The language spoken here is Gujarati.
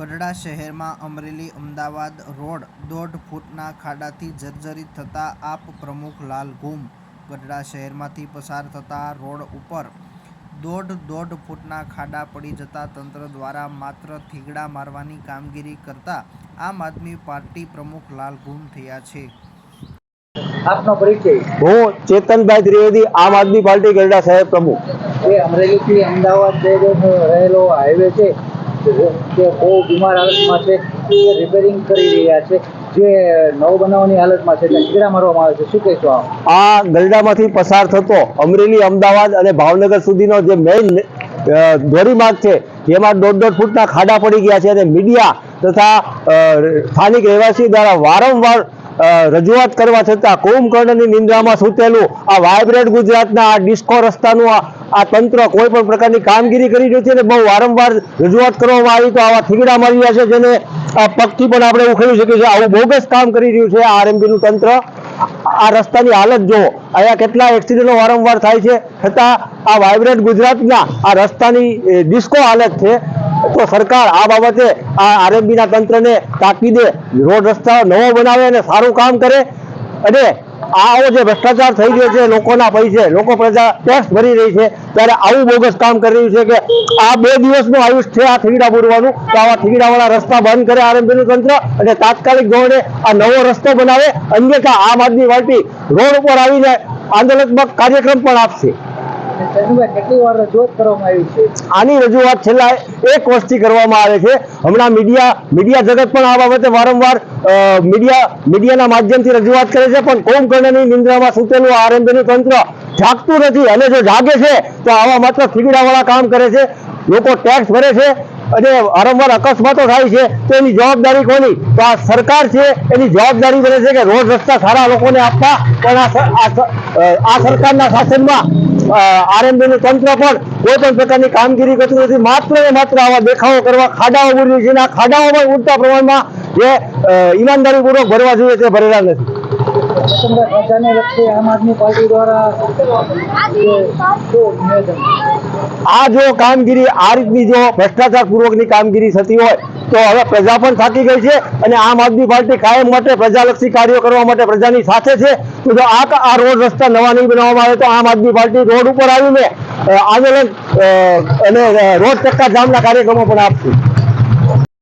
ગઢડા શહેરમાં અમરેલી અમદાવાદ રોડ દોઢ ફૂટના ખાડાથી જર્જરિત થતા આપ પ્રમુખ લાલ ગુમ ગઢડા શહેરમાંથી પસાર થતા રોડ ઉપર દોઢ દોઢ ફૂટના ખાડા પડી જતા તંત્ર દ્વારા માત્ર થીગડા મારવાની કામગીરી કરતા આમ આદમી પાર્ટી પ્રમુખ લાલ ગુમ થયા છે. આપનો પરિચય? હું ચેતનભાઈ ત્રિવેદી આમ આદમી પાર્ટી ગરડા સાહેબ પ્રમુખ. એ અમરેલીથી અમદાવાદ રહેલો હાઈવે છે. તે બહુ બીમાર હાલતમાં છે તે રિપેરિંગ કરી રહ્યા છે, જે નવ બનાવવાની હાલતમાં છે કીડા મારવામાં આવે છે. શું કહેશો આ ગલડામાંથી પસાર થતો અમરેલી, અમદાવાદ અને ભાવનગર સુધીનો જે મેઇન ધોરીમાર્ગ છે, જેમાં દોઢ દોઢ ફૂટના ખાડા પડી ગયા છે અને મીડિયા તથા સ્થાનિક રહેવાસી દ્વારા વારંવાર રજૂઆત કરવા છતાં કુંભકર્ણની નિંદ્રામાં સૂતેલું આ વાઇબ્રન્ટ ગુજરાતના આ ડિસ્કો રસ્તાનું આ તંત્ર કોઈ પણ પ્રકારની કામગીરી કરી છે અને બહુ વારંવાર રજૂઆત કરવામાં આવી તો આવા થીગડા મારી રહ્યા છે જેને પગથી પણ આપણે ઉખેડી શકીએ છીએ. આવું બોગસ કામ કરી રહ્યું છે આરએમબી નું તંત્ર. આ રસ્તાની હાલત જો અહીંયા કેટલા એક્સિડન્ટો વારંવાર થાય છે. છતાં આ વાઇબ્રન્ટ ગુજરાતના આ રસ્તાની ડિસ્કો હાલત છે. તો સરકાર આ બાબતે આ આરએમબી ના તંત્રને તાકીદે રોડ રસ્તા નવો બનાવે અને સારું કામ કરે. અને આવો જે ભ્રષ્ટાચાર થઈ ગયો છે, લોકોના પૈસે, લોકો પ્રજા ટેક્સ ભરી રહી છે, ત્યારે આવું બોગસ કામ કરી રહ્યું છે કે આ બે દિવસનું આયુષ છે આ થીગડા પૂરવાનું, તો આવા થીગડાવાળા રસ્તા બંધ કરે આરએમબીનું તંત્ર અને તાત્કાલિક ધોરણે આ નવો રસ્તો બનાવે. અન્યથા આમ આદમી પાર્ટી રોડ ઉપર આવીને આંદોલનાત્મક કાર્યક્રમ પણ આપશે. આની રજૂઆત છેલ્લા એક વર્ષથી કરવામાં આવે છે. હમણાં મીડિયા મીડિયા જગત પણ આ બાબતે વારંવાર મીડિયા, મીડિયાના માધ્યમથી રજૂઆત કરે છે, પણ કુંભકર્ણની નિંદ્રામાં સૂતેલું આરએમબીનું તંત્ર જાગતું નથી. અને જો જાગે છે, તો આવા માત્ર થીગડાવાળા કામ કરે છે. લોકો ટેક્સ ભરે છે. અને વારંવાર અકસ્માતો થાય છે. તો એની જવાબદારી કોની? તો આ સરકાર છે. એની જવાબદારી બને છે કે રોડ રસ્તા સારા લોકોને આપવા. પણ આ સરકારના શાસનમાં આરએમબી નું તંત્ર પણ કોઈ પણ પ્રકારની કામગીરી કરતું નથી. માત્ર ને માત્ર આવા દેખાવો કરવા ખાડાઓ પૂરી છે આ ખાડાઓ પણ ઉડતા પ્રમાણમાં જે ઈમાનદારી પૂર્વક ભરવા જોઈએ તે ભરેલા નથી. આ જો કામગીરી આ રીતની જો ભ્રષ્ટાચાર પૂર્વકની કામગીરી થતી હોય તો હવે પ્રજા પણ થાકી ગઈ છે અને આમ આદમી પાર્ટી કાયમ માટે પ્રજાલક્ષી કાર્યો કરવા માટે પ્રજાની સાથે છે. તો જો આ આ રોડ રસ્તા નવા નહીં બનાવવામાં આવે તો આમ આદમી પાર્ટી રોડ ઉપર આવીને આંદોલન અને રોડ ચક્કા જામના કાર્યક્રમો પણ આપશે.